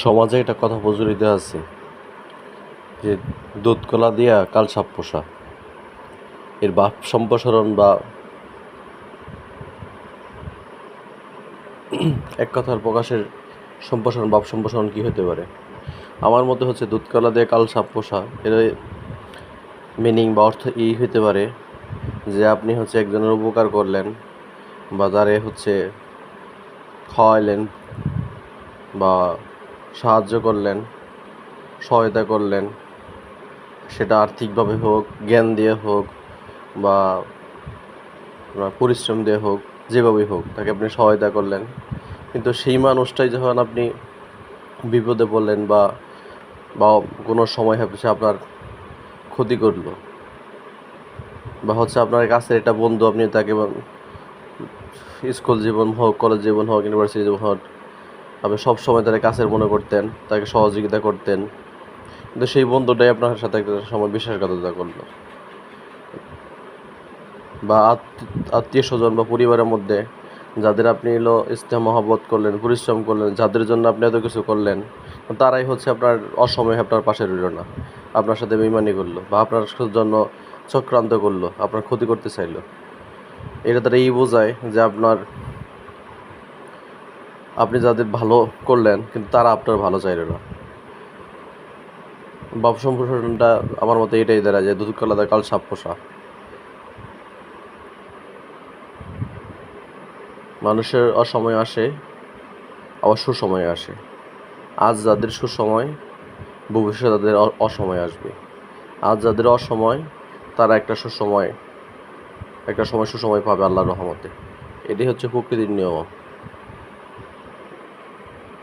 সমাজে একটা কথা প্রচলিত আছে, যে দুধ কলা দিয়া কাল সাপ পোষা। এর বাপ সম্প্রসারণ বা এক কথার প্রকাশের সম্প্রসারণ, বাপ সম্প্রসারণ কী হতে পারে? আমার মতে হচ্ছে দুধকলা দিয়ে কাল সাপ পোষা, এর মিনিং বা অর্থ এই হতে পারে যে আপনি হচ্ছে একজনের উপকার করলেন বা হচ্ছে খাওয়াইলেন বা সাহায্য করলেন, সহায়তা করলেন, সেটা আর্থিকভাবে হোক, জ্ঞান দিয়ে হোক বা পরিশ্রম দিয়ে হোক, যেভাবেই হোক, তাকে আপনি সহায়তা করলেন। কিন্তু সেই মানুষটাই যখন আপনি বিপদে পড়লেন বা বা কোনো সময় হচ্ছে আপনার ক্ষতি করল বা হচ্ছে আপনার কাছের একটা বন্ধু আপনি তাকে স্কুল জীবন হোক, কলেজ জীবন হোক ইউনিভার্সিটি জীবন হোক আপনি সব সময় তাকে কাছের মনে করতেন, তাকে সহযোগিতা করতেন। কিন্তু সেই বন্ধুটাই আপনার সাথে একটা সময় বিশ্বাসঘাতকতা করল। বা আত্মীয় স্বজন বা পরিবারের মধ্যে যাদের আপনি এলো স্নেহ মহব্বত করলেন, পরিশ্রম করলেন, যাদের জন্য আপনি এত কিছু করলেন, তারাই হচ্ছে আপনার অসময়ে আপনার পাশে রইল না। আপনার সাথে বেইমানি করল বা আপনার জন্য চক্রান্ত করল, আপনার ক্ষতি করতে চাইলো। এটা তারা এই বোঝায় যে আপনার আপনি যাদের ভালো করলেন, কিন্তু তারা আপনার ভালো চাইলো না। বাপ সম্প্রসারণটা আমার মতে এটাই দাঁড়ায় যে দুধ কলাদা কাল সাপ পোষা। মানুষের অসময় আসে, আবার সুসময় আসে। আজ যাদের সুসময়, ভবিষ্যতে তাদের অসময় আসবে। আজ যাদের অসময়, তারা একটা সুসময়, একটা সময় সুসময় পাবে আল্লাহর রহমতে। এটাই হচ্ছে প্রকৃতির নিয়ম।